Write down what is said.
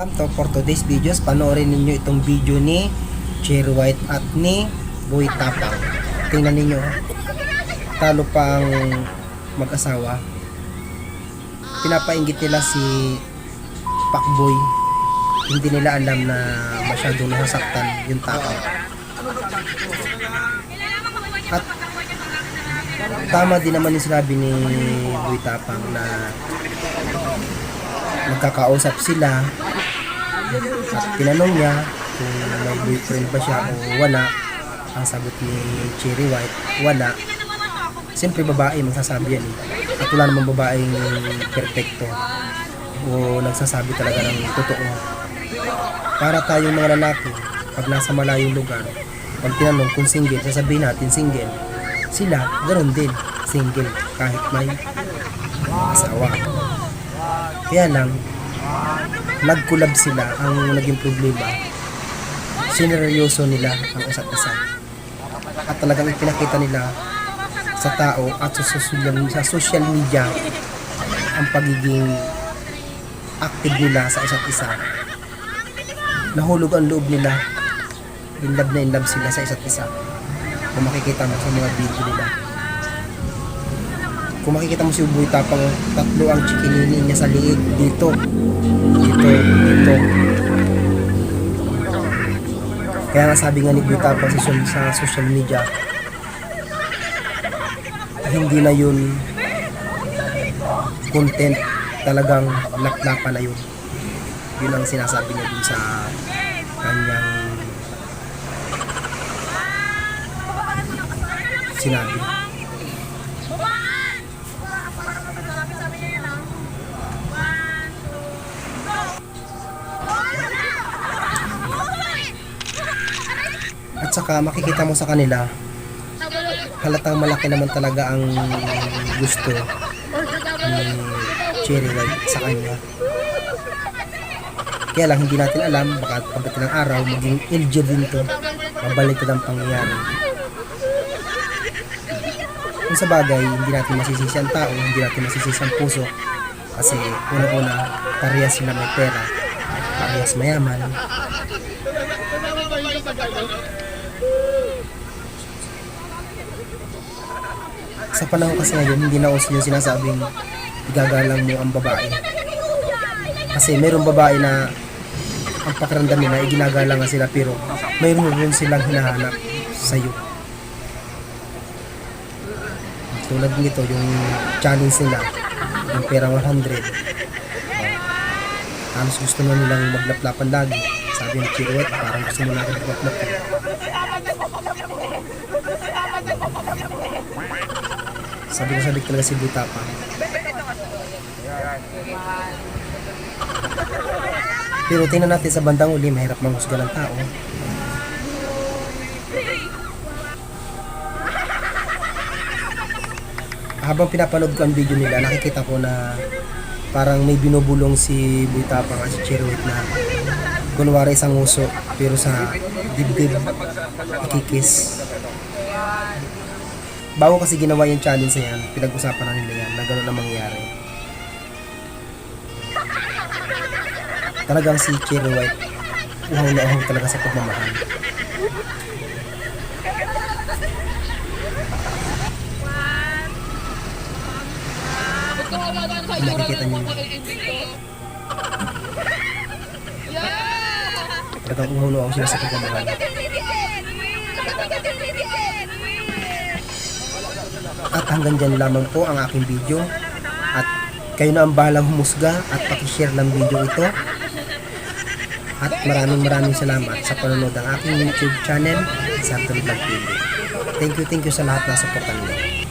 Welcome to for today's videos. Panoorin ninyo itong video ni Cherry White at ni Boy Tapang. Tingnan ninyo. Talo pang mag-asawa. Pinapainggit nila si Pacboy. Hindi nila alam na masyadong nasasaktan yung Tapang. At tama din naman yung sinabi ni Boy Tapang na nagkakausap sila at tinanong niya kung may boyfriend ba siya o wala. Ang sagot ni Cherry White wala. Siyempre babae magsasabi yan eh. at wala namang babaeng perfecto o nagsasabi talaga ng totoo. Para tayong mga lalaki pag nasa malayong lugar pag tinanong kung single sasabihin natin single. Sila ganoon din single kahit may asawa. Kaya lang, nag-collab sila ang naging problema. Sineryoso nila ang isa't isa. At talagang ipinakita nila sa tao at sa social, sa social media ang pagiging active nila sa isa't isa. Nahulog ang loob nila. In love na in love sila sa isa't isa. Kung makikita mo sa mga video nila kung makikita mo si Uboy Tapang tatlo ang chikinini niya sa liig dito. Dito dito. Kaya nga sabi nga ni Uboy Tapang sa, social- media hindi na yun content talagang laplapan na yun. Yun ang sinasabi niya dun sa kanyang sinabi saka makikita mo sa kanila, halatang malaki naman talaga ang gusto ni Cherry White sa kanya. Kaya lang hindi natin alam, baka pagdating ng araw, maging LG din to. Mabalik ang pangyayari. Kung sa bagay, hindi natin masisisi ang tao, hindi natin masisisi ang puso. Kasi una-una, parehas sila may pera, parehas mayaman, sa panahon kasi ngayon, hindi na uso yung sinasabing igagalang mo ang babae. Kasi mayroong babae na ang pakiramdam nila, iginagalang nga sila pero mayroon rin silang hinahanap sa iyo. Tulad nito, yung challenge nila, yung pera 100. Halos gusto na nilang maglaplapan lagi. Sabi ni Chiruet, parang gusto mo na agad maglaplapan. Sabi ko sabi talaga si Buta pa. Pero tingnan natin sa bandang uli, mahirap manghusga ng tao. Habang pinapanood ko ang video nila, nakikita ko na parang may binubulong si Buta pa at si Cherwit na kunwari isang uso pero sa dibdib ikikis bago kasi ginawa yung challenge na yan, pinag-usapan na nila yan na gano'n na mangyayari. Talagang si Cherry White, uhaw na uhaw talaga sa pagmamahal. Nakikita niyo talagang uhaw na uhaw sila sa pagmamahal. Hanggang dyan lamang po ang aking video. At kayo na ang bahalang humusga at pakishare ng video ito. At maraming maraming salamat sa panonood ng aking YouTube channel, Santo Vlog TV. Thank you, thank you sa lahat na supportan niyo.